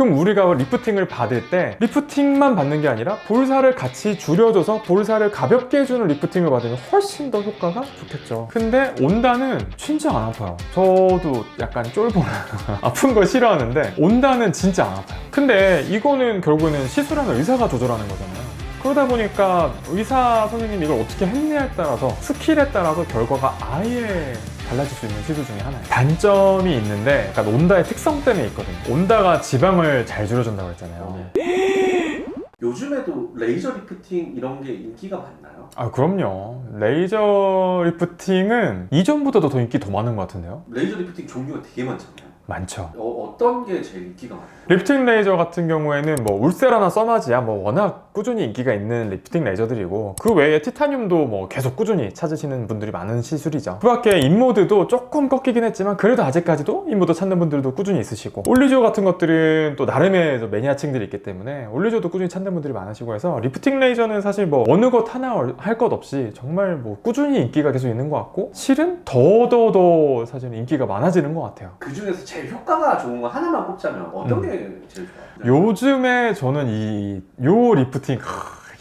그럼 우리가 리프팅을 받을 때 리프팅만 받는 게 아니라 볼살을 같이 줄여줘서 볼살을 가볍게 해주는 리프팅을 받으면 훨씬 더 효과가 좋겠죠. 근데 온다는 진짜 안 아파요. 저도 약간 쫄보나 아픈 거 싫어하는데 온다는 진짜 안 아파요. 근데 이거는 결국에는 시술하는 의사가 조절하는 거잖아요. 그러다 보니까 의사 선생님이 이걸 어떻게 했냐에 따라서 스킬에 따라서 결과가 아예 달라질 수 있는 시술 중에 하나예요. 단점이 있는데 약간 온다의 특성 때문에 있거든요. 온다가 지방을 잘 줄여준다고 했잖아요. 요즘에도 레이저 리프팅 이런 게 인기가 많나요? 아 그럼요. 레이저 리프팅은 이전보다도 더 인기 더 많은 것 같은데요? 레이저 리프팅 종류가 되게 많잖아요. 많죠. 어, 어떤 게 제일 인기가 많아요? 리프팅 레이저 같은 경우에는 뭐 울세라나 써마지야 뭐 워낙 꾸준히 인기가 있는 리프팅 레이저들이고 그 외에 티타늄도 뭐 계속 꾸준히 찾으시는 분들이 많은 시술이죠. 그 밖에 인모드도 조금 꺾이긴 했지만 그래도 아직까지도 인모드 찾는 분들도 꾸준히 있으시고 올리조 같은 것들은 또 나름의 저 매니아층들이 있기 때문에 올리조도 꾸준히 찾는 분들이 많으시고 해서 리프팅 레이저는 사실 뭐 어느 것 하나 할 것 없이 정말 뭐 꾸준히 인기가 계속 있는 것 같고 실은 더더더 사실 인기가 많아지는 것 같아요. 그 중에서 제일 효과가 좋은 거 하나만 꼽자면 어떤 음. 게 제일 좋아요? 요즘에 저는 이 요 리프팅 크,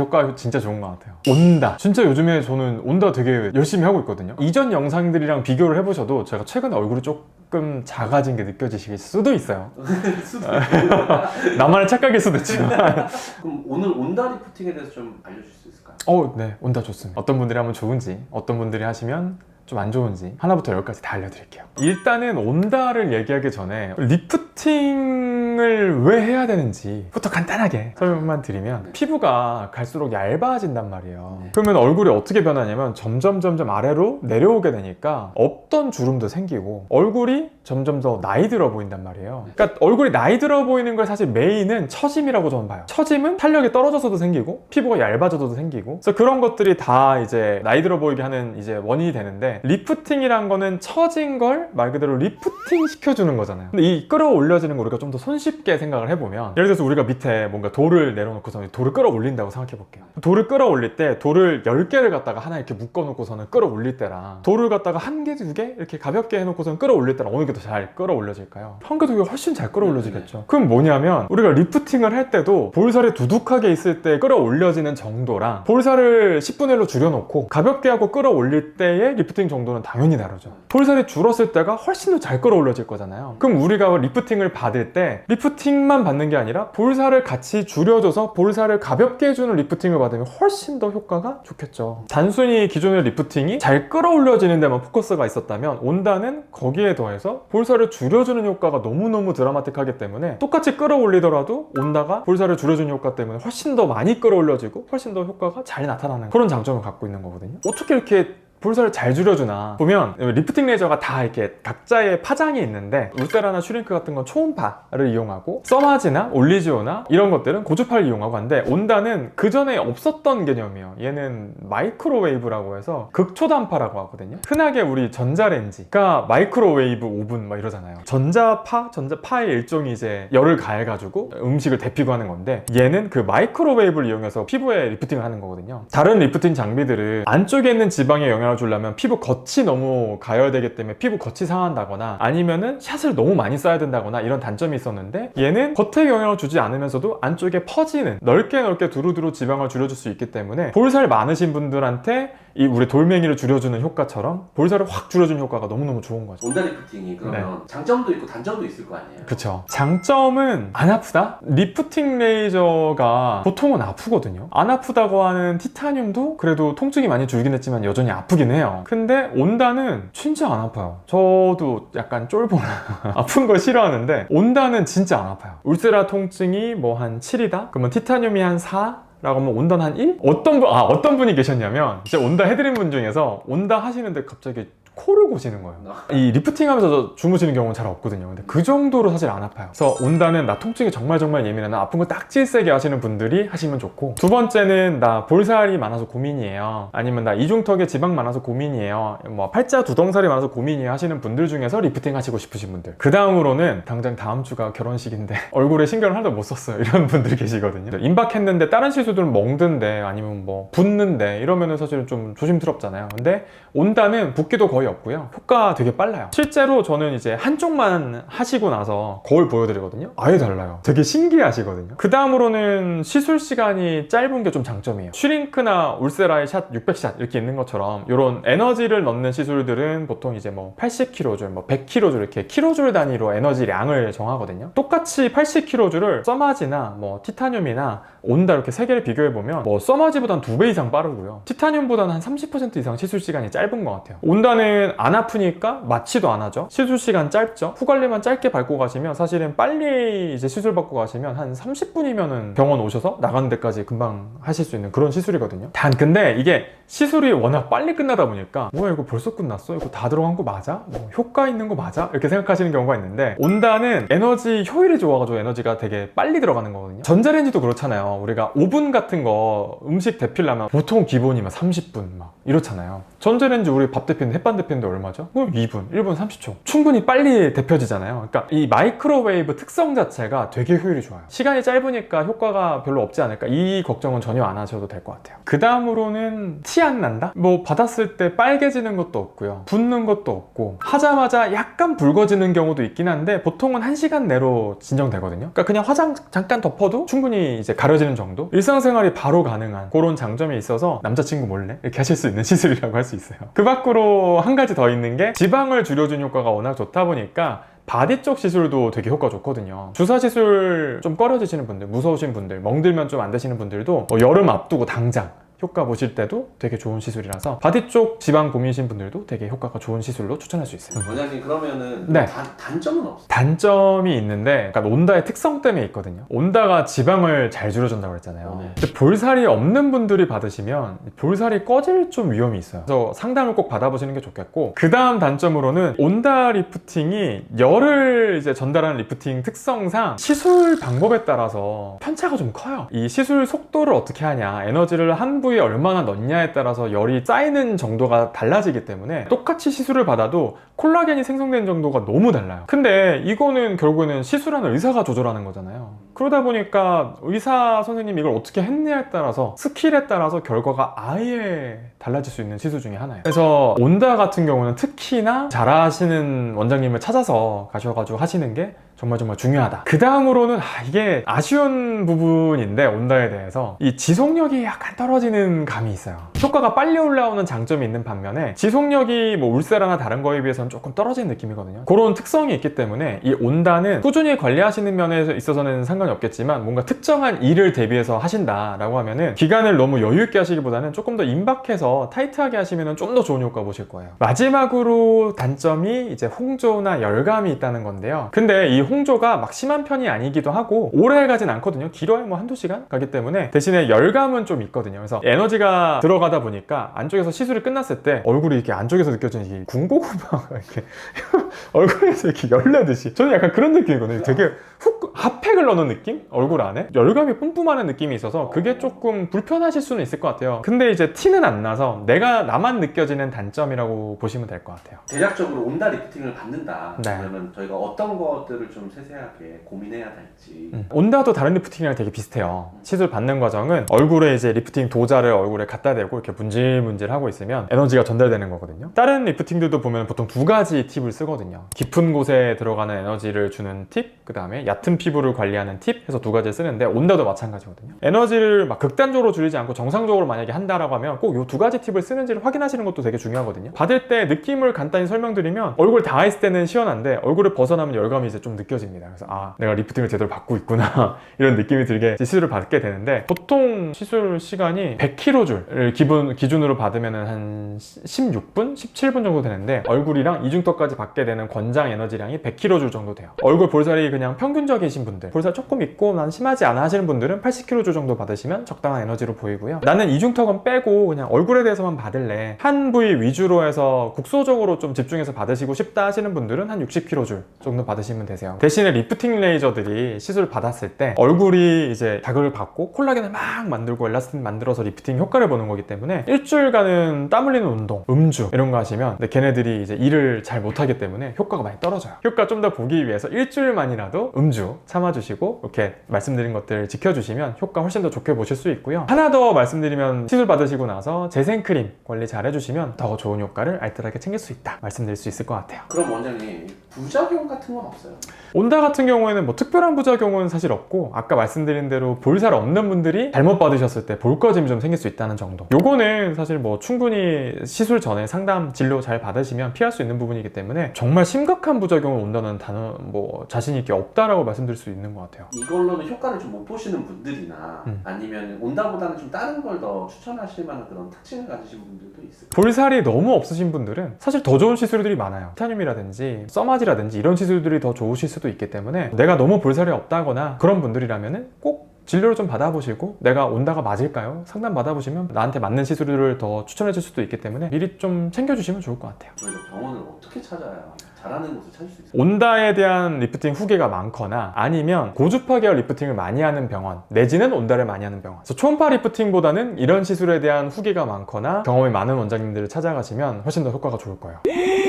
효과 진짜 좋은 것 같아요. 온다. 진짜 요즘에 저는 온다 되게 열심히 하고 있거든요. 이전 영상들이랑 비교를 해보셔도 제가 최근에 얼굴이 조금 작아진 게 느껴지실 수도 있어요. 수도 아. 있고. 나만의 착각일 수도 있지만. 그럼 오늘 온다 리프팅에 대해서 좀 알려줄 수 있을까요? 어, 네, 온다 좋습니다. 어떤 분들이 하면 좋은지, 어떤 분들이 하시면 좀 안 좋은지 하나부터 열까지 다 알려드릴게요. 일단은 온다를 얘기하기 전에 리프팅을 왜 해야 되는지부터 간단하게 설명만 드리면 피부가 갈수록 얇아진단 말이에요. 네. 그러면 얼굴이 어떻게 변하냐면 점점 점점 아래로 내려오게 되니까 없던 주름도 생기고 얼굴이 점점 더 나이 들어 보인단 말이에요. 그러니까 얼굴이 나이 들어 보이는 걸 사실 메인은 처짐이라고 저는 봐요. 처짐은 탄력이 떨어져서도 생기고 피부가 얇아져도 생기고 그래서 그런 것들이 다 이제 나이 들어 보이게 하는 이제 원인이 되는데 리프팅이란 거는 처진 걸 말 그대로 리프팅 시켜주는 거잖아요. 근데 이 끌어올려지는 거 우리가 좀 더 손쉽게 생각을 해보면 예를 들어서 우리가 밑에 뭔가 돌을 내려놓고서 돌을 끌어올린다고 생각해 볼게요. 돌을 끌어올릴 때 돌을 10개를 갖다가 하나 이렇게 묶어 놓고서는 끌어올릴 때랑 돌을 갖다가 한 개, 두 개 이렇게 가볍게 해놓고서는 끌어올릴 때랑 어느 게더 잘 끌어올려질까요? 개 훨씬 잘 끌어올려지겠죠. 그럼 뭐냐면 우리가 리프팅을 할 때도 볼살이 두둑하게 있을 때 끌어올려지는 정도랑 볼살을 10분의 1로 줄여놓고 가볍게 하고 끌어올릴 때의 리프팅 정도는 당연히 다르죠. 볼살이 줄었을 때가 훨씬 더 잘 끌어올려질 거잖아요. 그럼 우리가 리프팅을 받을 때 리프팅만 받는 게 아니라 볼살을 같이 줄여줘서 볼살을 가볍게 해주는 리프팅을 받으면 훨씬 더 효과가 좋겠죠. 단순히 기존의 리프팅이 잘 끌어올려지는 데만 포커스가 있었다면 온다는 거기에 더해서 볼살을 줄여주는 효과가 너무너무 드라마틱하기 때문에 똑같이 끌어올리더라도 온다가 볼살을 줄여주는 효과 때문에 훨씬 더 많이 끌어올려지고 훨씬 더 효과가 잘 나타나는 그런 장점을 갖고 있는 거거든요. 어떻게 이렇게 볼살을 잘 줄여주나 보면 리프팅 레이저가 다 이렇게 각자의 파장이 있는데 울테라나 슈링크 같은 건 초음파를 이용하고 써마지나 올리지오나 이런 것들은 고주파를 이용하고 한데 온다는 그 전에 없었던 개념이에요. 얘는 마이크로웨이브라고 해서 극초단파라고 하거든요. 흔하게 우리 전자레인지가 마이크로웨이브 오븐 막 이러잖아요. 전자파? 전자파의 일종이 이제 열을 가해가지고 음식을 데피고 하는 건데 얘는 그 마이크로웨이브를 이용해서 피부에 리프팅을 하는 거거든요. 다른 리프팅 장비들은 안쪽에 있는 지방에 영향을 주려면 피부 겉이 너무 가열되기 때문에 피부 겉이 상한다거나 아니면은 샷을 너무 많이 써야 된다거나 이런 단점이 있었는데 얘는 겉에 영향을 주지 않으면서도 안쪽에 퍼지는 넓게 넓게 두루두루 지방을 줄여줄 수 있기 때문에 볼살 많으신 분들한테 이 우리 돌멩이를 줄여주는 효과처럼 볼살을 확 줄여주는 효과가 너무너무 좋은 거죠. 온다 리프팅이 그러면 장점도 있고 단점도 있을 거 아니에요? 그쵸. 장점은 안 아프다? 리프팅 레이저가 보통은 아프거든요. 안 아프다고 하는 티타늄도 그래도 통증이 많이 줄긴 했지만 여전히 아프긴 해요. 근데 온다는 진짜 안 아파요. 저도 약간 쫄보나 아픈 거 싫어하는데 온다는 진짜 안 아파요. 울세라 통증이 뭐 한 7이다? 그러면 티타늄이 한 4? 라고 하면 온다 한 1? 어떤 분, 아, 어떤 분이 계셨냐면, 제가 온다 해드린 분 중에서 온다 하시는데 갑자기 코를 고시는 거예요. 이 리프팅 하면서 주무시는 경우는 잘 없거든요. 근데 그 정도로 사실 안 아파요. 그래서 온다는 나 통증이 정말 정말 예민해. 나 아픈 거 딱질 세게 하시는 분들이 하시면 좋고. 두 번째는 나 볼살이 많아서 고민이에요. 아니면 나 이중턱에 지방 많아서 고민이에요. 뭐 팔자 두덩살이 많아서 고민이에요 하시는 분들 중에서 리프팅 하시고 싶으신 분들. 그 다음으로는 당장 다음 주가 결혼식인데 얼굴에 신경을 하나도 못 썼어요. 이런 분들이 계시거든요. 임박했는데 다른 시술들은 멍든데 아니면 뭐 붓는데 이러면은 사실은 좀 조심스럽잖아요. 근데 온다는 붓기도 거의 거의 없고요. 효과 되게 빨라요. 실제로 저는 이제 한쪽만 하시고 나서 거울 보여드리거든요. 아예 달라요. 되게 신기하시거든요. 그 다음으로는 시술 시간이 짧은 게 좀 장점이에요. 슈링크나 울세라의 샷 600샷 이렇게 있는 것처럼 이런 에너지를 넣는 시술들은 보통 이제 뭐 80kJ, 뭐 100kJ 이렇게 킬로줄 단위로 에너지량을 정하거든요. 똑같이 80kJ를 써마지나 뭐 티타늄이나 온다 이렇게 세 개를 비교해 보면 뭐 써마지보단 두배 이상 빠르고요. 티타늄보다는 한 30% 이상 시술 시간이 짧은 것 같아요. 온다는 안 아프니까 맞지도 안 하죠. 시술 시간 짧죠. 후 관리만 짧게 밟고 가시면 사실은 빨리 이제 시술 받고 가시면 한 30분이면은 병원 오셔서 나가는 데까지 금방 하실 수 있는 그런 시술이거든요. 단 근데 이게 시술이 워낙 빨리 끝나다 보니까 뭐야 이거 벌써 끝났어? 이거 다 들어간 거 맞아? 뭐 효과 있는 거 맞아? 이렇게 생각하시는 경우가 있는데 온다는 에너지 효율이 좋아가지고 에너지가 되게 빨리 들어가는 거거든요. 전자레인지도 그렇잖아요. 우리가 오븐 같은 거 음식 데필려면 보통 기본이면 30분 막 이렇잖아요. 전자레인지 우리 밥 데피는데 햇반 데피 는데 얼마죠? 그럼 2분, 1분 30초. 충분히 빨리 데펴지잖아요. 그러니까 이 마이크로웨이브 특성 자체가 되게 효율이 좋아요. 시간이 짧으니까 효과가 별로 없지 않을까? 이 걱정은 전혀 안 하셔도 될 것 같아요. 그 다음으로는 티 안 난다? 뭐 받았을 때 빨개지는 것도 없고요. 붓는 것도 없고 하자마자 약간 붉어지는 경우도 있긴 한데 보통은 1시간 내로 진정되거든요. 그러니까 그냥 화장 잠깐 덮어도 충분히 이제 가려지는 정도? 일상생활이 바로 가능한 그런 장점이 있어서 남자친구 몰래 이렇게 하실 수 있는 시술이라고 할 수 있어요. 그 밖으로 한 가지 더 있는 게 지방을 줄여주는 효과가 워낙 좋다 보니까 바디 쪽 시술도 되게 효과 좋거든요. 주사 시술 좀 꺼려지시는 분들, 무서우신 분들, 멍들면 좀 안 되시는 분들도 뭐 여름 앞두고 당장 효과 보실 때도 되게 좋은 시술이라서 바디 쪽 지방 고민이신 분들도 되게 효과가 좋은 시술로 추천할 수 있어요. 원장님 그러면은 네. 단, 단점은 없어요? 단점이 있는데 그러니까 온다의 특성 때문에 있거든요. 온다가 지방을 잘 줄여준다고 했잖아요. 네. 근데 볼살이 없는 분들이 받으시면 볼살이 꺼질 좀 위험이 있어요. 그래서 상담을 꼭 받아보시는 게 좋겠고 그 다음 단점으로는 온다 리프팅이 열을 이제 전달하는 리프팅 특성상 시술 방법에 따라서 편차가 좀 커요. 이 시술 속도를 어떻게 하냐, 에너지를 한 부위 에 얼마나 넣냐에 따라서 열이 쌓이는 정도가 달라지기 때문에 똑같이 시술을 받아도 콜라겐이 생성되는 정도가 너무 달라요. 근데 이거는 결국에는 시술하는 의사가 조절하는 거잖아요. 그러다 보니까 의사 선생님이 이걸 어떻게 했냐에 따라서 스킬에 따라서 결과가 아예 달라질 수 있는 시술 중에 하나예요. 그래서 온다 같은 경우는 특히나 잘하시는 원장님을 찾아서 가셔가지고 하시는 게 정말 정말 중요하다. 그 다음으로는 아, 이게 아쉬운 부분인데 온다에 대해서 이 지속력이 약간 떨어지는 감이 있어요. 효과가 빨리 올라오는 장점이 있는 반면에 지속력이 뭐 울세라나 다른 거에 비해서는 조금 떨어지는 느낌이거든요. 그런 특성이 있기 때문에 이 온다는 꾸준히 관리하시는 면에 있어서는 상관이 없겠지만 뭔가 특정한 일을 대비해서 하신다라고 하면은 기간을 너무 여유 있게 하시기보다는 조금 더 임박해서 타이트하게 하시면 좀 더 좋은 효과 보실 거예요. 마지막으로 단점이 이제 홍조나 열감이 있다는 건데요. 근데 이 홍조가 막 심한 편이 아니기도 하고 오래 가진 않거든요. 길어야 뭐 한두 시간 가기 때문에 대신에 열감은 좀 있거든요. 그래서 에너지가 들어가다 보니까 안쪽에서 시술이 끝났을 때 얼굴이 이렇게 안쪽에서 느껴지는 군고구마가 이렇게 얼굴에서 이렇게 열나듯이 저는 약간 그런 느낌이거든요. 되게 훅 핫팩을 넣는 느낌? 얼굴 안에 열감이 뿜뿜하는 느낌이 있어서 그게 조금 불편하실 수는 있을 것 같아요. 근데 이제 티는 안 나서 내가 나만 느껴지는 단점이라고 보시면 될 것 같아요. 대략적으로 온다 리프팅을 받는다 네. 그러면 저희가 어떤 것들을 좀 세세하게 고민해야 될지 음. 온다도 다른 리프팅이랑 되게 비슷해요. 시술 받는 과정은 얼굴에 이제 리프팅 도자를 얼굴에 갖다 대고 이렇게 문질문질 하고 있으면 에너지가 전달되는 거거든요. 다른 리프팅들도 보면 보통 두 가지 팁을 쓰거든요. 깊은 곳에 들어가는 에너지를 주는 팁, 그 다음에 얕은 피부를 관리하는 팁 해서 두 가지를 쓰는데 온다도 마찬가지거든요. 에너지를 막 극단적으로 줄이지 않고 정상적으로 만약에 한다라고 하면 꼭이두 가지 팁을 쓰는지를 확인하시는 것도 되게 중요하거든요. 받을 때 느낌을 간단히 설명드리면 얼굴 다 했을 때는 시원한데 얼굴을 벗어나면 열감이 이제 좀 느껴집니다. 그래서 아 내가 리프팅을 제대로 받고 있구나 이런 느낌이 들게 시술을 받게 되는데 보통 시술 시간이 100kJ를 기본 기준으로 받으면 한 16분, 17분 정도 되는데 얼굴이랑 이중턱까지 받게 되는 권장 에너지량이 100kJ 정도 돼요. 얼굴 볼살이 그냥 평균적이신 분들, 볼살 조금 있고 난 심하지 않아 하시는 분들은 80kJ 정도 받으시면 적당한 에너지로 보이고요. 나는 이중턱은 빼고 그냥 얼굴 에 대해서만 받을래. 한 부위 위주로 해서 국소적으로 좀 집중해서 받으시고 싶다 하시는 분들은 한 60kJ 정도 받으시면 되세요. 대신에 리프팅 레이저들이 시술 받았을 때 얼굴이 이제 자극을 받고 콜라겐을 막 만들고 엘라스틴 만들어서 리프팅 효과를 보는 거기 때문에 일주일간은 땀 흘리는 운동, 음주 이런 거 하시면 근데 걔네들이 이제 일을 잘 못하기 때문에 효과가 많이 떨어져요. 효과 좀 더 보기 위해서 일주일만이라도 음주 참아주시고 이렇게 말씀드린 것들 지켜주시면 효과 훨씬 더 좋게 보실 수 있고요. 하나 더 말씀드리면 시술 받으시고 나서 재생크림 관리 잘 해주시면 더 좋은 효과를 알뜰하게 챙길 수 있다 말씀드릴 수 있을 것 같아요. 그럼 원장님 부작용 같은 건 없어요? 온다 같은 경우에는 뭐 특별한 부작용은 사실 없고 아까 말씀드린 대로 볼살 없는 분들이 잘못 받으셨을 때볼 꺼짐이 좀 생길 수 있다는 정도 요거는 사실 뭐 충분히 시술 전에 상담 진료 잘 받으시면 피할 수 있는 부분이기 때문에 정말 심각한 부작용을 온다는 단어 뭐 자신 있게 없다라고 말씀드릴 수 있는 것 같아요 이걸로는 효과를 좀 못 보시는 분들이나 음. 아니면 온다보다는 좀 다른 걸 더 추천하실 만한 그런 특징 을 가지신 분들도 있어요. 볼살이 너무 없으신 분들은 사실 더 좋은 시술들이 많아요. 티타늄이라든지 써마지라든지 이런 시술들이 더 좋으실 수도 있기 때문에 내가 너무 볼살이 없다거나 그런 분들이라면은 꼭 진료를 좀 받아보시고 내가 온다가 맞을까요? 상담 받아보시면 나한테 맞는 시술을 더 추천해 줄 수도 있기 때문에 미리 좀 챙겨주시면 좋을 것 같아요. 저희가 병원을 어떻게 찾아야 잘하는 곳을 찾을 수 있어요? 온다에 대한 리프팅 후기가 많거나 아니면 고주파 계열 리프팅을 많이 하는 병원 내지는 온다를 많이 하는 병원 그래서 초음파 리프팅보다는 이런 시술에 대한 후기가 많거나 경험이 많은 원장님들을 찾아가시면 훨씬 더 효과가 좋을 거예요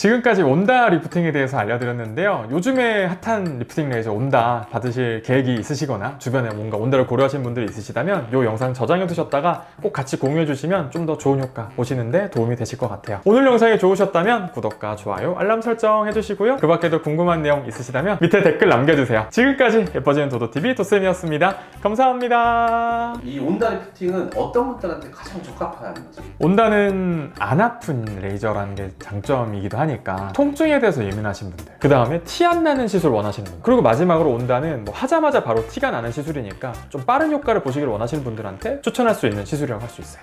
지금까지 온다 리프팅에 대해서 알려드렸는데요. 요즘에 핫한 리프팅 레이저 온다 받으실 계획이 있으시거나 주변에 뭔가 온다를 고려하시는 분들이 있으시다면 이 영상 저장해 두셨다가 꼭 같이 공유해 주시면 좀 더 좋은 효과 보시는데 도움이 되실 것 같아요. 오늘 영상이 좋으셨다면 구독과 좋아요, 알람 설정 해주시고요. 그 밖에도 궁금한 내용 있으시다면 밑에 댓글 남겨주세요. 지금까지 예뻐지는 도도TV 도쌤이었습니다. 감사합니다. 이 온다 리프팅은 어떤 분들한테 가장 적합한지 온다는 안 아픈 레이저라는 게 장점이기도 하니까 통증에 대해서 예민하신 분들. 그 다음에 티 안 나는 시술 원하시는 분들 그리고 마지막으로 온다는 뭐 하자마자 바로 티가 나는 시술이니까 좀 빠른 효과를 보시길 원하시는 분들한테 추천할 수 있는 시술이라고 할 수 있어요